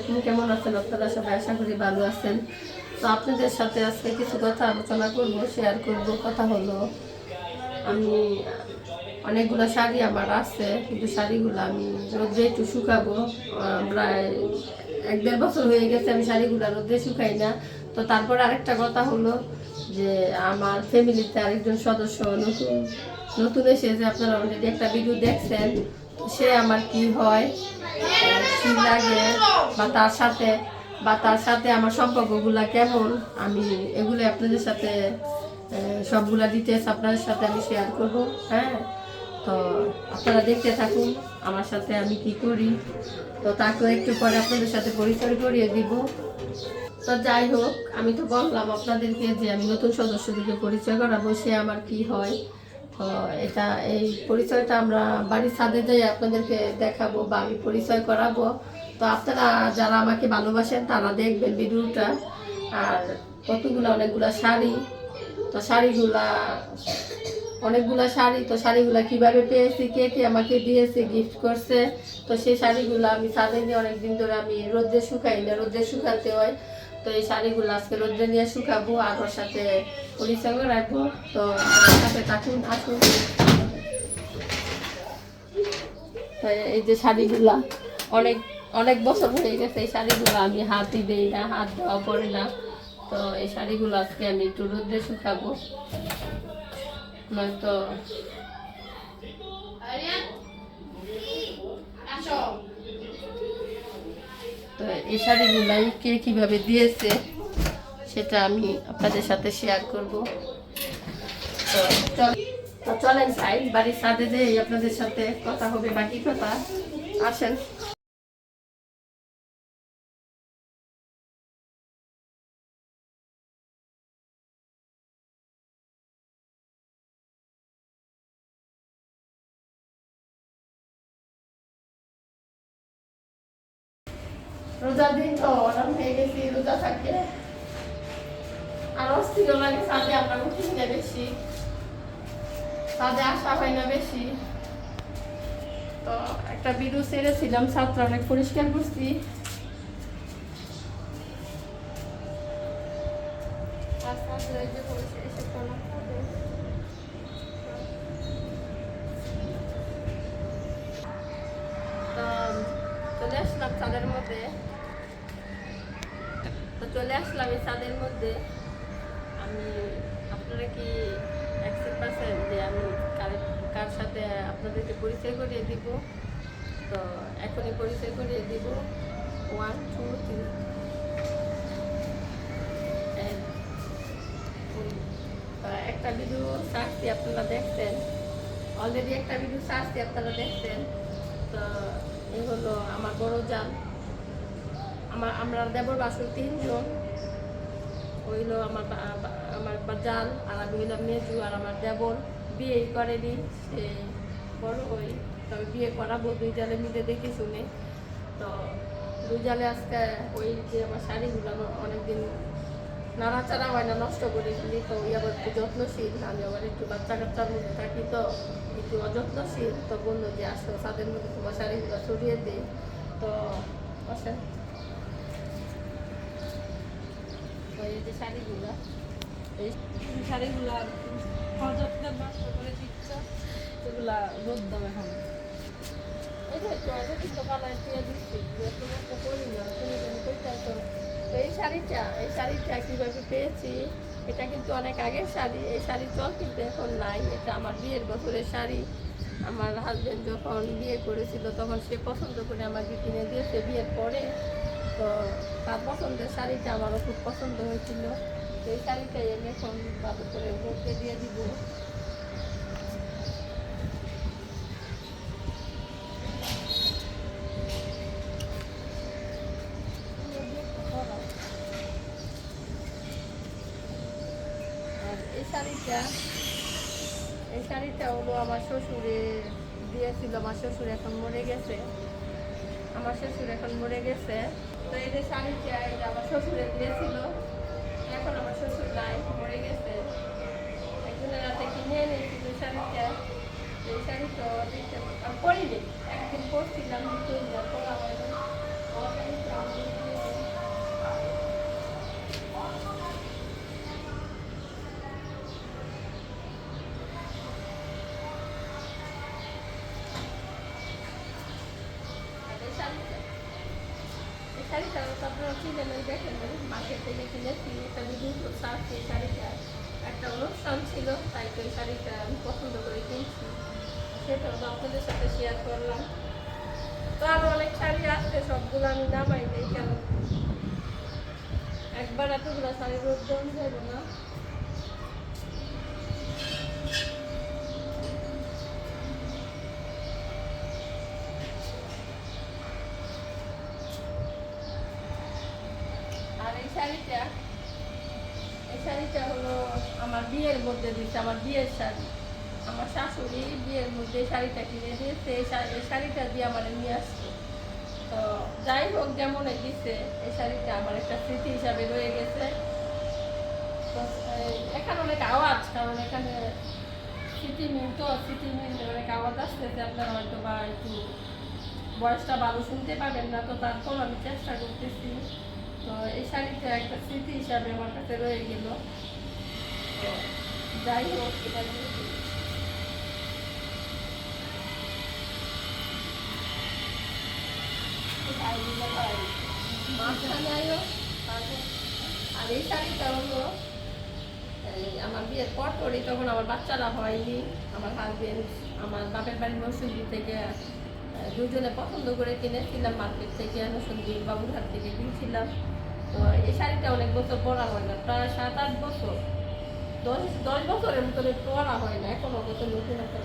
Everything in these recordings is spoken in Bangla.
আলাইকুম কেমন আছেন? আপনারা সবাই আশা করি ভালো আছেন। তো আপনাদের সাথে আজকে কিছু কথা আলোচনা করব শেয়ার করব, কথা হলো, আমি অনেকগুলো শাড়ি আমার আছে, কিন্তু শাড়িগুলো আমি রোদে একটু শুকাবো। প্রায় এক দেড় বছর হয়ে গেছে আমি শাড়িগুলো রোদে শুকাই না। তো তারপর আরেকটা কথা হলো যে, আমার ফ্যামিলিতে আরেকজন সদস্য নতুন নতুন এসেছে, আপনারা অলরেডি একটা ভিডিও দেখছেন। সে আমার কি হয়? কি লাগে বা তার সাথে, বা তার সাথে আমার সম্পর্কগুলা কেমন, আমি এগুলো আপনাদের সাথে সবগুলা ডিটেলস আপনাদের সাথে আমি শেয়ার করব হ্যাঁ? তো আপনারা দেখতে থাকুন আমার সাথে আমি কি করি। তো তাকে একটু পরে আপনাদের সাথে পরিচয় করিয়ে দিব। তো যাই হোক, আমি তো বললাম আপনাদেরকে যে আমি নতুন সদস্যদেরকে পরিচয় করাবো, সে আমার কি হয়। এটা এই পরিচয়টা আমরা বাড়ির ছাদে যাই আপনাদেরকে দেখাবো বা আমি পরিচয় করাবো। তো আপনারা যারা আমাকে ভালোবাসেন, তারা দেখবেন ভিডিওটা। আর কতগুলো অনেকগুলা শাড়ি। তো শাড়িগুলা, অনেকগুলা শাড়ি, তো শাড়িগুলা কীভাবে পেয়েছি, কে কে আমাকে দিয়েছে গিফট করছে। তো সেই শাড়িগুলো আমি ছাদে নিয়ে অনেকদিন ধরে আমি রোদ্রে শুকাই না রোদ্রে শুকাতে হয়। তো এই শাড়িগুলো আজকে রোদ্রে নিয়ে শুকাবো, আর ওর সাথে পরিচয় রাখব। তো সাথে থাকুন, আসুন। এই যে শাড়িগুলা, অনেক অনেক বছর হয়ে গেছে, এই শাড়িগুলো আমি হাতই দিই না, হাত দেওয়া পড়ে না। তো এই শাড়িগুলো আজকে আমি একটু রোদ্রে শুকাবো। নয়তো তো এই শাড়িগুলাই কে কীভাবে দিয়েছে সেটা আমি আপনাদের সাথে শেয়ার করব। তো চল তো চলেন ভাই, বাড়ির সাথে যে আপনাদের সাথে কথা হবে, বাকি কথা আসেন। রোজার দিন তো হয়ে গেছি, রোজা থাকে। আর অস্থির লাগে আমরা বেশি। তাদের আসা হয় না বেশি। তো একটা ভিডিও ছেড়েছিলাম ছাত্র অনেক পরিষ্কার করছি আর ছাত্র এই যে পরিষ্কার এসে কোনো খাবে। তো চলে আসলাম চাঁদের মধ্যে তো এই চাঁদের মধ্যে, আমি, আপনারা কি অ্যাকসেপ্ট পাচ্ছেন যে আমি কার সাথে আপনাদেরকে পরিচয় করিয়ে দিব? তো এখনই পরিচয় করিয়ে দিব। ওয়ান টু থ্রি একটা ভিডিও সার্চটি আপনারা দেখছেন। অলরেডি একটা ভিডিও সার্চটি আপনারা দেখছেন। তো এই হলো আমার বড় জাল আমার, আমরা দেবর বাসুর তিনজন। হইল আমার আমার জাল, আর আমি হইলাম মেজু, আর আমার দেবর বিয়ে করেনি সে বড় ওই, তবে বিয়ে করাবো, দুই জালে মিলে দেখি শুনে। তো দুই জালে আজকে ওই যে আমার শাড়িগুলো আমার অনেকদিন নাড়াচাড়া হয় না, নষ্ট করে ফেলি, তো ওই আবার একটু যত্নশীল। আমি আবার একটু বাচ্চা কাচ্চার মধ্যে থাকি, তো একটু অযত্নশীল। তো বলল যে আসো তাদের মধ্যে তোমার শাড়িগুলো সরিয়ে দিই তো আসেন এই যে শাড়িগুলো এই শাড়িগুলো অযত্নে নষ্ট করে দিচ্ছ। সেগুলা রোদ দাম এখন। এই যে একটু কালার দিয়ে দিচ্ছি করি না তুমি তো এই শাড়িটা এই শাড়িটা কীভাবে পেয়েছি এটা কিন্তু অনেক আগের শাড়ি এই শাড়ি চল কিন্তু এখন নাই। এটা আমার বিয়ের বছরের শাড়ি। আমার হাজবেন্ড যখন বিয়ে করেছিল তখন সে পছন্দ করে আমাকে কিনে দিয়েছে। বিয়ের পরে তো তার পছন্দের শাড়িটা আমারও খুব পছন্দ হয়েছিল। এই শাড়িটাই আমি এখন ভালো করে বলতে দিয়ে দিব। এই শাড়িটা এই শাড়িটা হলো আমার শ্বশুরে দিয়েছিল। আমার শ্বশুর এখন মরে গেছে। আমার শ্বশুর এখন মরে গেছে। তো এদের যে চাই আমার শ্বশুরে দিয়েছিল, এখন আমার শ্বশুর নাই, মরে গেছে। একদিনের রাতে কিনে এনেছিল চাই এই শাড়ি তো দেখতে পরিনি একদিন পরছিলাম দ্বিতীয় দিন পরা শাড়িটা আমি শাড়িটা তারপরে আপনারা চিনেন ওই দেখেন মার্কেট থেকে কিনেছি একটা ভিডিও সার্চ এই শাড়িটা। একটা অনুষ্ঠান ছিল, তাই তো এই শাড়িটা আমি পছন্দ করে কিনছি। সেটাও আপনাদের সাথে শেয়ার করলাম। তো আরও অনেক শাড়ি আসছে, সবগুলো আমি নামাই নেই কেন? একবার এতগুলো শাড়ি রোদ দেওয়া যাবে না আর এই শাড়িটা এই শাড়িটা হলো আমার বিয়ের মধ্যে দিচ্ছে আমার বিয়ের শাড়ি। আমার শাশুড়ি বিয়ের মধ্যে শাড়িটা কিনে দিয়েছে, এই শা- এই শাড়িটা দিয়ে আমার নিয়ে আসছে। তো যাই হোক যেমন দিচ্ছে এই শাড়িটা আমার একটা স্মৃতি হিসাবে রয়ে গেছে। তো এখানে অনেক আওয়াজ, কারণ এখানে স্মৃতি মিল তো, স্মৃতি মিল অনেক আওয়াজ আসতেছে। আপনারা হয়তো বা একটু বয়সটা ভালো শুনতে পাবেন না, তো তারপর আমি চেষ্টা করতেছি। তো এই শাড়িটা একটা স্মৃতি হিসাবে আমার কাছে রয়ে গেল। যাই হোক, এটা আর এই শাড়িটা হলো আমার বিয়ের পর পরই তখন আমার বাচ্চারা হয়নি, আমার হাজবেন্ড আমার বাপের বাড়ি নরসিংদী থেকে দুজনে পছন্দ করে কিনেছিলাম মার্কেট থেকে, নরসিংদী বাবুঘাট থেকে কিনছিলাম। তো এই শাড়িটা অনেক বছর পরা হয় না প্রায় সাত আট বছর। দশ দশ বছরের মতন পরা হয় না এখনও কত নতুন একটা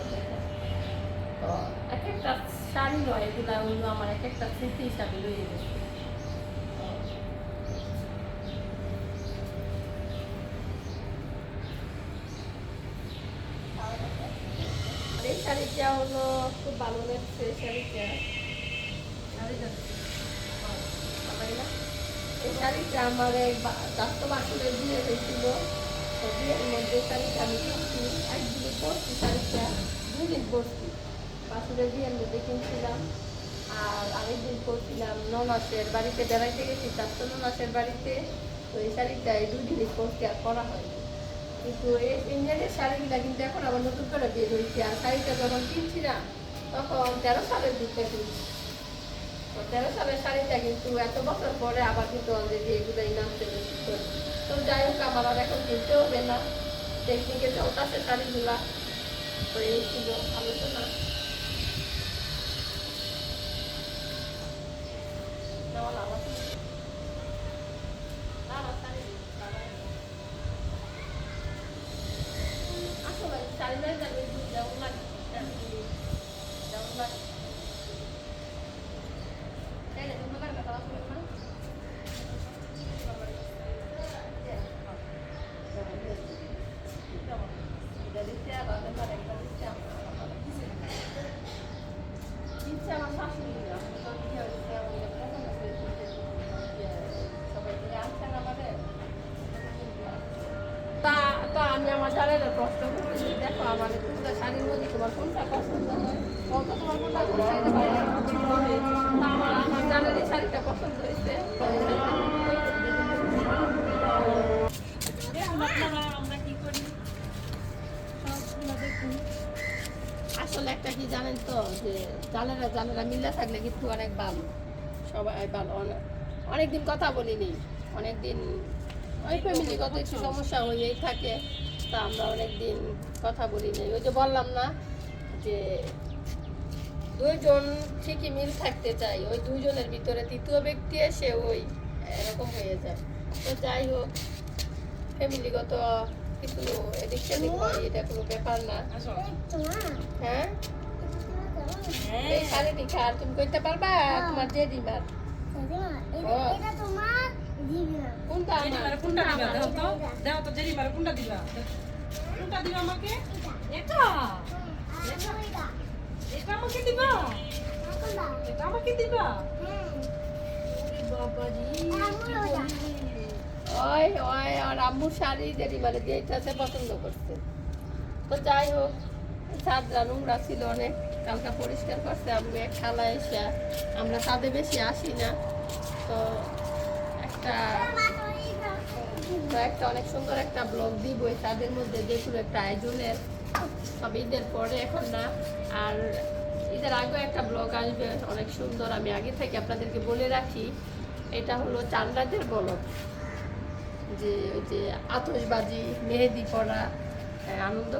তো এক একটা শাড়ি নয় এগুলা হলো আমার এক একটা স্মৃতি হিসাবে রয়ে গেছে। এই শাড়িটা হলো খুব ভালো লাগছে শাড়িটা। শাড়িটা? এই শাড়িটা আমার এক বাসুরের বিয়ে হয়েছিল। শাড়িটা আমি কিনছি একদিকে পরছি শাড়িটা দুদিন পরছি বাসুরের বিয়ের মধ্যে কিনছিলাম, আর আরেকদিন পরছিলাম ননাসের বাড়িতে, বেড়াইতে গেছি চাস্ত ননাসের বাড়িতে। তো এই শাড়িটা এই দুই দিনই পরছি আর পরা হয়নি। কিন্তু এই ইন্ডিয়ানের শাড়িগুলা কিন্তু এখন আবার নতুন করে বের আর শাড়িটা যখন কিনছি না তখন তেরো সালের দিকটা কিনছি। তেরো সালের শাড়িটা কিন্তু এত বছর পরে আবার কিন্তু অলরেডি এগুলোই বেশি তো যাই হোক, আমার আর এখন কিনতে হবে না। টেকনিকে চলতেছে শাড়িগুলা। তো এই ছিল আলোচনা। আসলে শাড়ি নাই যাবে যেমন লাগে যেমন লাগে তাই না তুমি লাগবে তারা শুনে না ইচ্ছে আমার শাশুড়ি আমি তো বিয়ে হয়েছে আমি পছন্দ করেছি সবাই মিলে আসছেন আমাদের তা তো আমি আমার জানালে করতেছি দেখো আমার কোনটা শাড়ির মধ্যে তোমার কোনটা পছন্দ হয়? কত তোমার কোনটা কোন শাড়িটা ভালো আমার আমার জানালে শাড়িটা পছন্দ হয়েছে। আমরা কি করি? আসলে একটা কি জানেন তো যে জানেরা জানেরা মিলে থাকলে কিন্তু অনেক ভালো। সবাই ভালো। অনেক অনেকদিন কথা বলিনি। অনেকদিন ওই ফ্যামিলিগত একটু সমস্যা হয়েই থাকে। তা আমরা অনেকদিন কথা বলিনি ওই যে বললাম না যে দুইজন ঠিকই মিল থাকতে চাই ওই দুইজনের ভিতরে তৃতীয় ব্যক্তি এসে ওই এরকম হয়ে যায়। তো যাই হোক ফ্যামিলিগত কিছু এদিক সেদিক হয়। এটা কোনো ব্যাপার না। হ্যাঁ? এই শাড়িটি খার তুমি করতে পারবা? তোমার যে দিবার কোনটা আমার জেরিমারে কোনটা দিবা? দাও তো। দাও তো জেরিমারে কোনটা দিবা? কোনটা দিবা আমাকে? এটা। এটা। আমাকে দিবা? এটা আমাকে দিবা? ওরে বাবাজি কি বলি? ওই ওই আর আম্মুর শাড়ি যে মানে যেটাতে পছন্দ করছে। তো যাই হোক ছাদরা নোংরা ছিল অনেক কালকা পরিষ্কার করছে আমি এক খালা এসে আমরা ছাদে বেশি আসি না। তো একটা একটা অনেক সুন্দর একটা ব্লগ দিব তাদের মধ্যে যে কোনো একটা আয়োজনের। সব ঈদের পরে এখন না। আর ঈদের আগেও একটা ব্লগ আসবে অনেক সুন্দর। আমি আগে থেকে আপনাদেরকে বলে রাখি এটা হলো চান্দাদের বলক যে ওই যে আতশবাজি মেহেদি পড়া হ্যাঁ, আমরা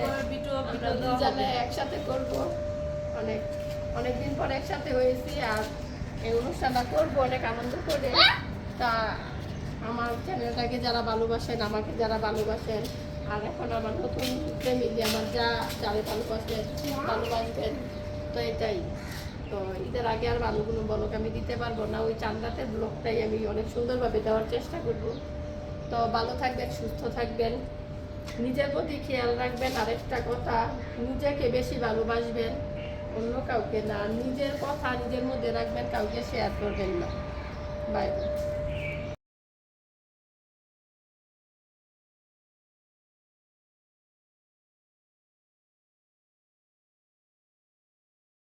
পড়ার ভিডিও আমরা। একসাথে করব। অনেক অনেকদিন পর একসাথে হয়েছি। আর এই অনুষ্ঠানটা করব, অনেক আনন্দ করে। তা আমার চ্যানেলটাকে যারা ভালোবাসেন, আমাকে যারা ভালোবাসেন, আর এখন আমার নতুন ফ্যামিলি আমার যা, যারা ভালোবাসেন ভালোবাসবেন, তো এটাই। তো ঈদের আগে আর ভালোগুলো বলক আমি দিতে পারব না, ওই চান্দাতের ব্লগটাই আমি অনেক সুন্দরভাবে দেওয়ার চেষ্টা করব। তো ভালো থাকবেন, সুস্থ থাকবেন, নিজের প্রতি খেয়াল রাখবেন। আরেকটা কথা, নিজেকে বেশি ভালোবাসবেন। অন্য কাউকে না নিজের কথা নিজের মধ্যে রাখবেন কাউকে শেয়ার করবেন না। বাই